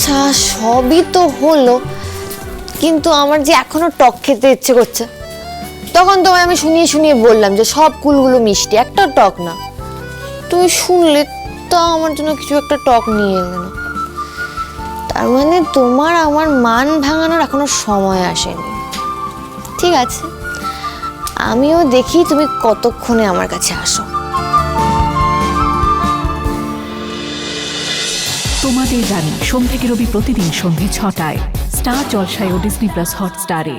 আচ্ছা সবই তো হলো, কিন্তু আমার যে এখনও টক খেতে ইচ্ছে করছে। তখন তোমায় আমি শুনিয়ে শুনিয়ে বললাম যে সব কুলগুলো মিষ্টি, একটা টক না। তুমি শুনলে তা আমার জন্য কিছু একটা টক নিয়ে এলে না। তার মানে তোমার আমার মান ভাঙানোর এখনও সময় আসেনি। ঠিক আছে, আমিও দেখি তুমি কতক্ষণে আমার কাছে আসো। তোমাদের জানি সোম থেকে রবি প্রতিদিন সন্ধে ছটায়। স্টার জলসায় ও ডিসনি প্লাস হটস্টারে।